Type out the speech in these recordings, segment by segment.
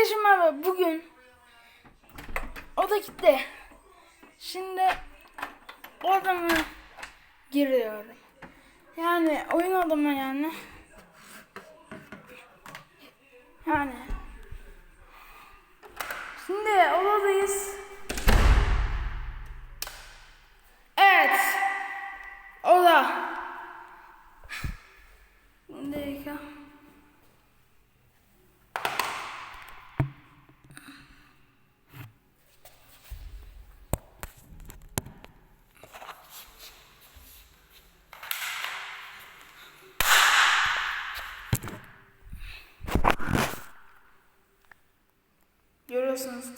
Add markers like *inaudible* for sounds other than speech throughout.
Arkadaşlar merhaba bugün o da gitti. Şimdi odama giriyorum. Yani oyun odama yani. Yani. Şimdi odadayız.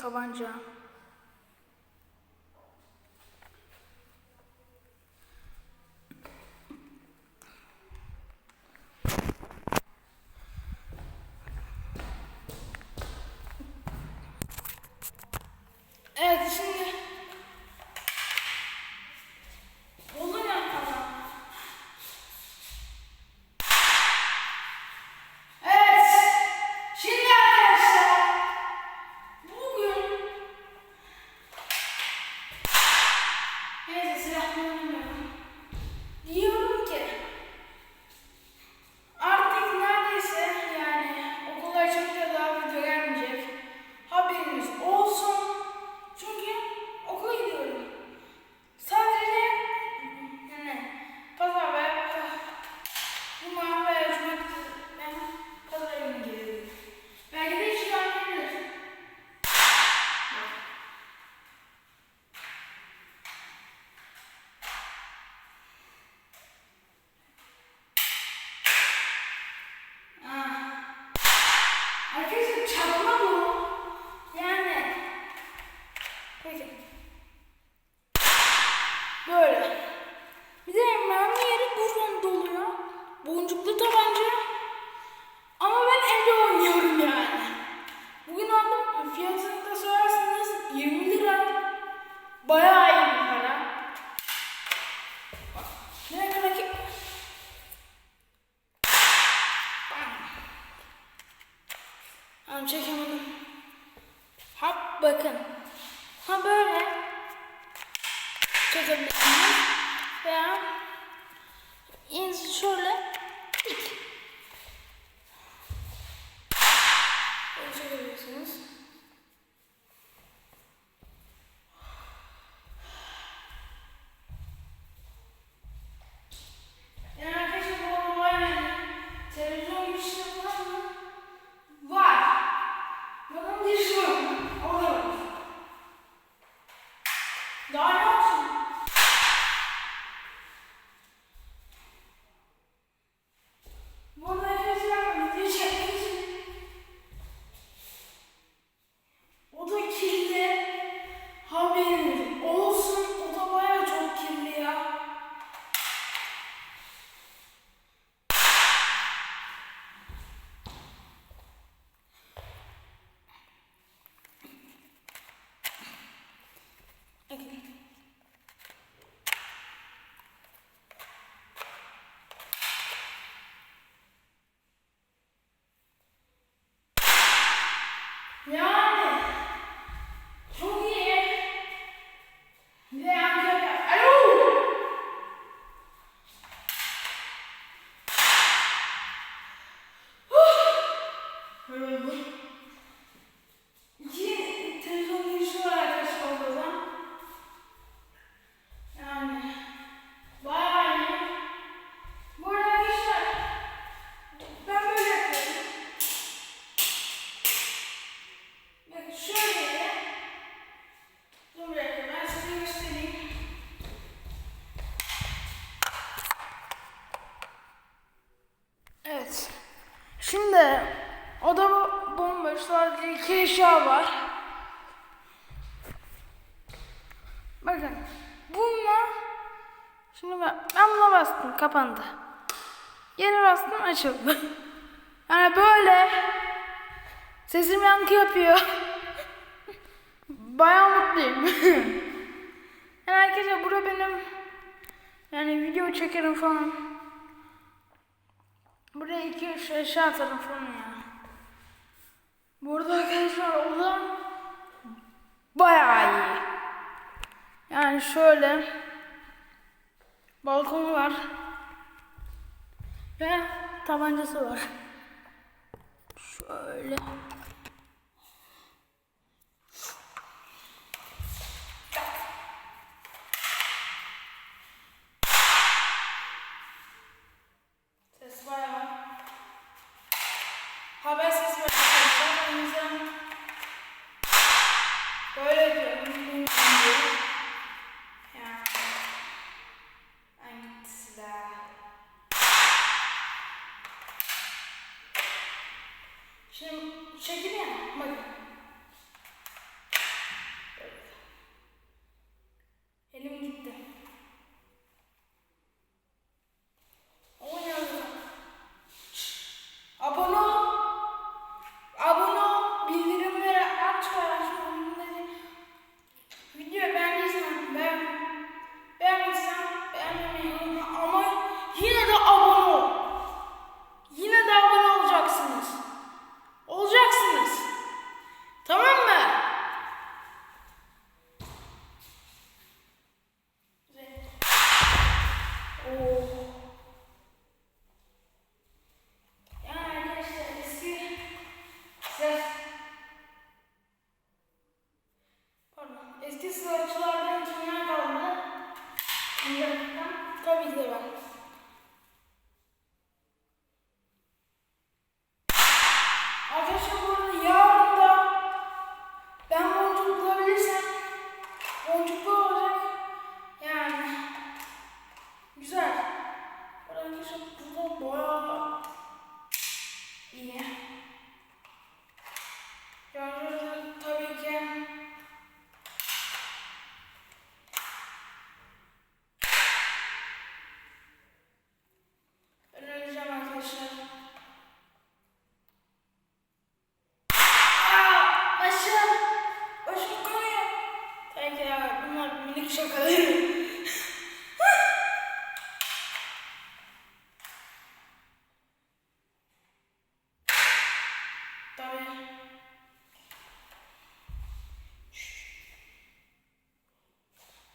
好吧，姐。çakma mı? Yani. Peki. Allah'ım çekemedim. Hop bakın. Ha böyle. Çekebilirsiniz. Veya şöyle dik. Böyle çekebilirsiniz. Bakın. Bununla şimdi ben, ben buna bastım kapandı. Yere bastım açıldı. *laughs* yani böyle sesim yankı yapıyor. *laughs* Bayağı mutluyum. *laughs* yani arkadaşlar bura benim yani video çekerim falan. Buraya iki üç eşya atarım falan ya. Bu arada arkadaşlar odam bayağı iyi. Yani şöyle balkonu var ve tabancası var. Şöyle. Yes.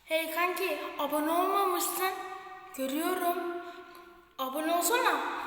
Hey kanki abone olmamışsın. Görüyorum. Abone olsana.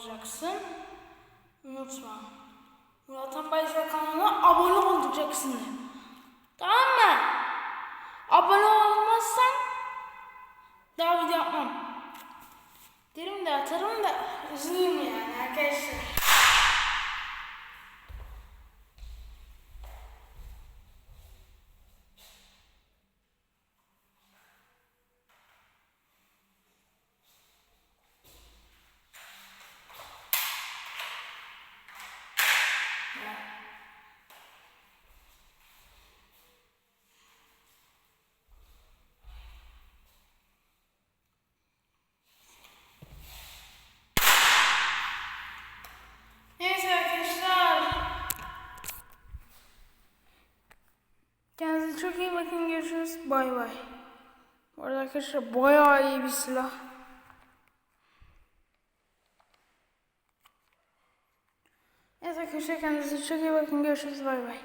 olacaksın. Unutma. Murat Ambayca kanalına abone olacaksın. Tamam mı? Abone olmazsan daha video yapmam. Derim de atarım da üzülürüm yani arkadaşlar. Bay bay. Bu arada arkadaşlar bayağı iyi bir silah. Evet arkadaşlar kendinize çok iyi bakın görüşürüz. Bay bay.